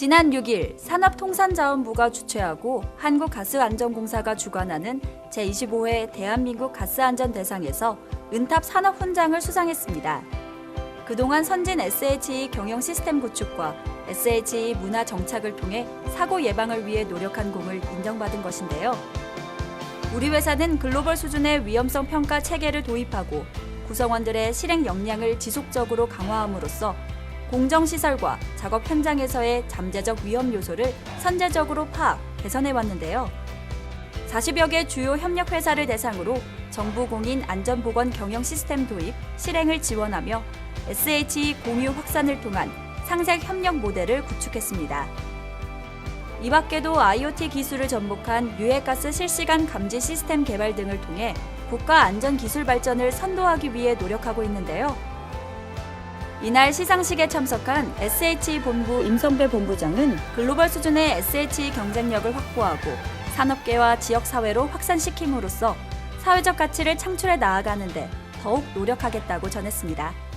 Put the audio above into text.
지난 6일 산업통상자원부가 주최하고 한국가스안전공사가 주관하는 제25회 대한민국 가스안전 대상에서 은탑 산업 훈장을 수상했습니다. 그동안 선진 SHE 경영 시스템 구축과 SHE 문화 정착을 통해 사고 예방을 위해 노력한 공을 인정받은 것인데요. 우리 회사는 글로벌 수준의 위험성 평가 체계를 도입하고 구성원들의 실행 역량을 지속적으로 강화함으로써 공정시설과 작업 현장에서의 잠재적 위험 요소를 선제적으로 파악, 개선해 왔는데요. 40여 개 주요 협력 회사를 대상으로 정부 공인 안전보건 경영 시스템 도입, 실행을 지원하며 SHE 공유 확산을 통한 상생 협력 모델을 구축했습니다. 이 밖에도 IoT 기술을 접목한 유해가스 실시간 감지 시스템 개발 등을 통해 국가 안전 기술 발전을 선도하기 위해 노력하고 있는데요. 이날 시상식에 참석한 SHE 본부 임성배 본부장은 글로벌 수준의 SHE 경쟁력을 확보하고 산업계와 지역사회로 확산시킴으로써 사회적 가치를 창출해 나아가는데 더욱 노력하겠다고 전했습니다.